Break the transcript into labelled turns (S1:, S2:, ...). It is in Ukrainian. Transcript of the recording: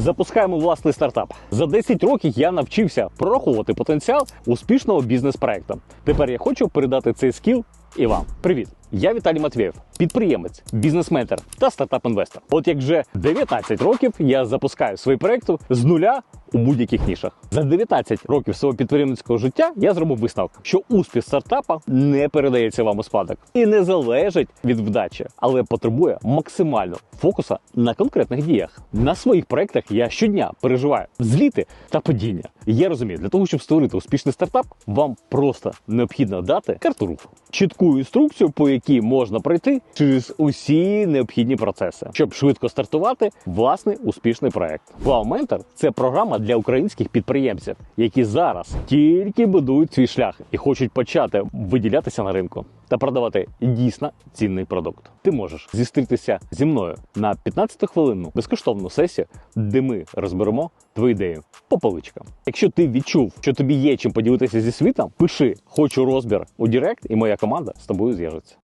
S1: Запускаємо власний стартап. За 10 років я навчився прораховувати потенціал успішного бізнес-проекту. Тепер я хочу передати цей скіл і вам. Привіт! Я Віталій Матвєєв, підприємець, бізнес-ментор та стартап-інвестор. От як вже 19 років я запускаю свої проекти з нуля у будь-яких нішах. За 19 років свого підприємницького життя я зробив висновок, що успіх стартапа не передається вам у спадок і не залежить від вдачі, але потребує максимально фокуса на конкретних діях. На своїх проектах я щодня переживаю зліти та падіння. Я розумію, для того, щоб створити успішний стартап, вам просто необхідно дати карту руху, чітку інструкцію, по якій можна пройти через усі необхідні процеси, щоб швидко стартувати власний успішний проект. Mentor – це програма для українських підприємців, які зараз тільки будують свій шлях і хочуть почати виділятися на ринку та продавати дійсно цінний продукт. Ти можеш зістрітися зі мною на 15-хвилинну безкоштовну сесію, де ми розберемо твою ідею по поличкам. Якщо ти відчув, що тобі є чим поділитися зі світом, пиши хочу розбір у Директ, і моя команда з тобою зв'яжеться.